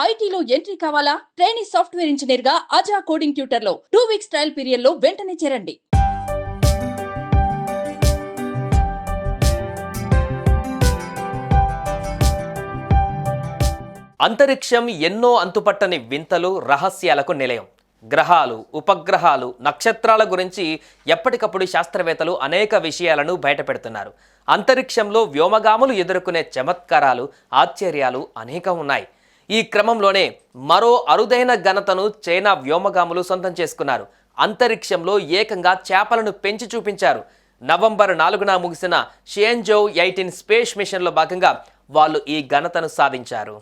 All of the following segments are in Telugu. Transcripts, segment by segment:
ఐటీలో ఎంట్రీ కావాలా? ట్రైనింగ్ సాఫ్ట్వేర్ ఇంజనీర్గా అజా కోడింగ్ ట్యూటర్లో టూ వీక్స్ ట్రయల్ పీరియడ్లో వెంటనే చేరండి. అంతరిక్షం ఎన్నో అంతుపట్టని వింతలు రహస్యాలకు నిలయం. గ్రహాలు ఉపగ్రహాలు నక్షత్రాల గురించి ఎప్పటికప్పుడు శాస్త్రవేత్తలు అనేక విషయాలను బయటపెడుతున్నారు. అంతరిక్షంలో వ్యోమగాములు ఎదుర్కొనే చమత్కారాలు ఆశ్చర్యాలు అనేకం ఉన్నాయి. ఈ క్రమంలోనే మరో అరుదైన ఘనతను చైనా వ్యోమగాములు సొంతం చేసుకున్నారు. అంతరిక్షంలో ఏకంగా చేపలను పెంచి చూపించారు. నవంబర్ నాలుగున ముగిసిన షియన్జో ఎయిటీన్ స్పేస్ మిషన్లో భాగంగా వాళ్ళు ఈ ఘనతను సాధించారు.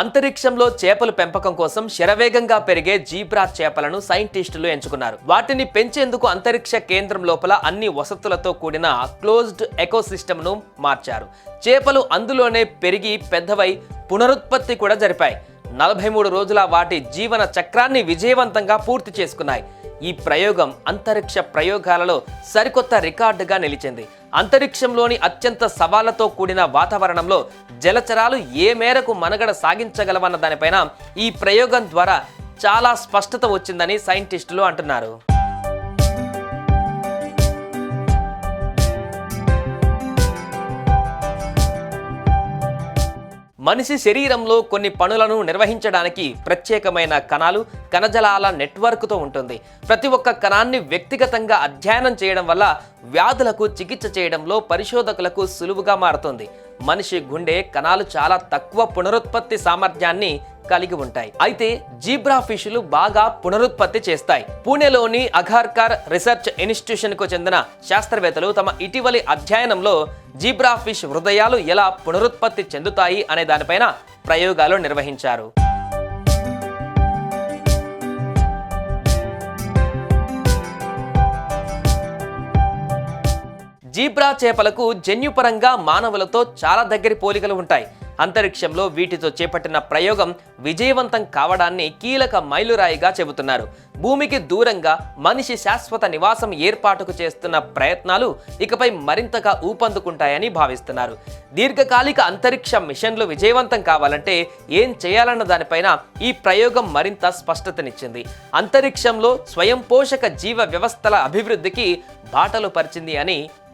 అంతరిక్షంలో చేపల పెంపకం కోసం శరవేగంగా పెరిగే జీబ్రా చేపలను సైంటిస్టులు ఎంచుకున్నారు. వాటిని పెంచేందుకు అంతరిక్ష కేంద్రం లోపల అన్ని వసతులతో కూడిన క్లోజ్డ్ ఎకోసిస్టమ్ను మార్చారు. చేపలు అందులోనే పెరిగి పెద్దవై పునరుత్పత్తి కూడా జరిపాయి. నలభై మూడు రోజుల వాటి జీవన చక్రాన్ని విజయవంతంగా పూర్తి చేసుకున్నాయి. ఈ ప్రయోగం అంతరిక్ష ప్రయోగాలలో సరికొత్త రికార్డుగా నిలిచింది. అంతరిక్షంలోని అత్యంత సవాళ్ళతో కూడిన వాతావరణంలో జలచరాలు ఏ మేరకు మనుగడ సాగించగలవన్న దానిపైన ఈ ప్రయోగం ద్వారా చాలా స్పష్టత వచ్చిందని సైంటిస్టులు అంటున్నారు. మనిషి శరీరంలో కొన్ని పనులను నిర్వహించడానికి ప్రత్యేకమైన కణాలు కణజాలాల నెట్వర్క్తో ఉంటుంది. ప్రతి ఒక్క కణాన్ని వ్యక్తిగతంగా అధ్యయనం చేయడం వల్ల వ్యాధులకు చికిత్స చేయడంలో పరిశోధకులకు సులువుగా మారుతుంది. మనిషి గుండె కణాలు చాలా తక్కువ పునరుత్పత్తి సామర్థ్యాన్ని కలిగి ఉంటాయి. అయితే జీబ్రా ఫిష్లు బాగా పునరుత్పత్తి చేస్తాయి. పూణేలోని అఘార్కర్ రీసెర్చ్ ఇన్స్టిట్యూషన్కు చెందిన శాస్త్రవేత్తలు తమ ఇటీవలి అధ్యయనంలో జీబ్రా ఫిష్ హృదయాలు ఎలా పునరుత్పత్తి చెందుతాయి అనే దానిపైన ప్రయోగాలు నిర్వహించారు. జీబ్రా చేపలకు జన్యుపరంగా మానవులతో చాలా దగ్గరి పోలికలు ఉంటాయి. అంతరిక్షంలో వీటితో చేపట్టిన ప్రయోగం విజయవంతం కావడాన్ని కీలక మైలురాయిగా చెబుతున్నారు. భూమికి దూరంగా మనిషి శాశ్వత నివాసం ఏర్పాటుకు చేస్తున్న ప్రయత్నాలు ఇకపై మరింతగా ఊపందుకుంటాయని భావిస్తున్నారు. దీర్ఘకాలిక అంతరిక్ష మిషన్లు విజయవంతం కావాలంటే ఏం చేయాలన్న దానిపైన ఈ ప్రయోగం మరింత స్పష్టతనిచ్చింది. అంతరిక్షంలో స్వయం పోషక జీవ వ్యవస్థల అభివృద్ధికి బాటలు పరిచింది అని